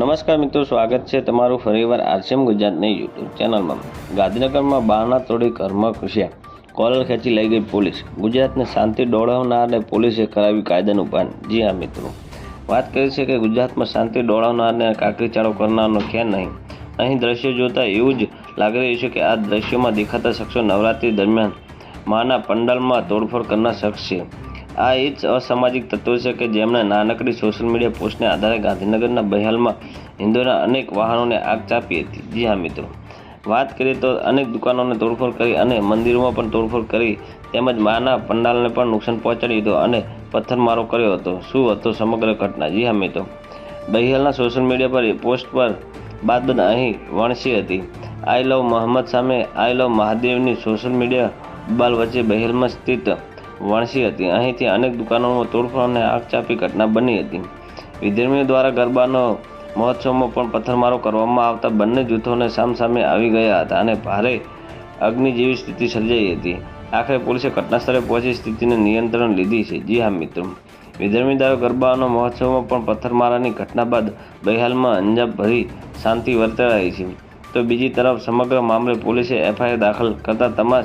નમસ્કાર મિત્રો, સ્વાગત છે તમારું ફરીવાર આરસીએમ ગુજરાતની યુટ્યુબ ચેનલમાં. ગાંધીનગરમાં બારણા તોડી ઘરમાં ઘૂસ્યા. કોલર ખેંચી લઈ ગઈ પોલીસ. ગુજરાતને શાંતિ દોડાવનારને પોલીસે કરાવી કાયદાનું ભાન. જી હા મિત્રો. વાત કરી છે કે ગુજરાતમાં શાંતિ દોડાવનારને કાકરી ચાળો કરનારનો ખ્યાલ નહીં. અહીં દ્રશ્યો જોતાં એવું જ લાગી રહ્યું છે કે આ દ્રશ્યોમાં દેખાતા શખ્સો નવરાત્રી દરમિયાન માના પંડાલમાં તોડફોડ કરનાર શખ્સ છે. આ એ જ અસામાજિક તત્વો છે કે જેમણે નાનકડી સોશિયલ મીડિયા પોસ્ટને આધારે ગાંધીનગરના બહેલમાં હિન્દુના અનેક વાહનોને આગ ચાપી હતી. જી હા, મિત્રો. વાત કરીએ તો અનેક દુકાનોને તોડફોડ કરી અને મંદિરોમાં પણ તોડફોડ કરી તેમજ માના પંડાલને પણ નુકસાન પહોંચાડ્યું હતું અને પથ્થરમારો કર્યો હતો. શું હતો સમગ્ર ઘટના? જી હા, મિત્રો. બહિહાલના સોશિયલ મીડિયા પર પોસ્ટ પર બાદ અહીં વણસી હતી. આઈ લવ મોહમ્મદ સામે આઈ લવ મહાદેવની સોશિયલ મીડિયા બાલ વચ્ચે બહેલમાં સ્થિત વણસી હતી. અહીંથી અનેક દુકાનોમાં તોડફોડ અને આગ ચાપી ઘટના બની હતી. વિધર્મીઓ દ્વારા ગરબાનો મહોત્સવમાં પણ પથ્થરમારો કરવામાં આવતા બંને જૂથોને સામસામે આવી ગયા હતા અને ભારે અગ્નિ જેવી સ્થિતિ સર્જાઈ હતી. આખરે પોલીસે ઘટનાસ્થળે પહોંચી સ્થિતિને નિયંત્રણ લીધી છે. જી હા, મિત્રો. વિધર્મી દ્વારા ગરબાનો મહોત્સવમાં પણ પથ્થરમારાની ઘટના બાદ બહિહાલમાં અંજામ ભરી શાંતિ વર્તાઈ છે. તો બીજી તરફ સમગ્ર મામલે પોલીસે એફઆઈઆર દાખલ કરતા તમામ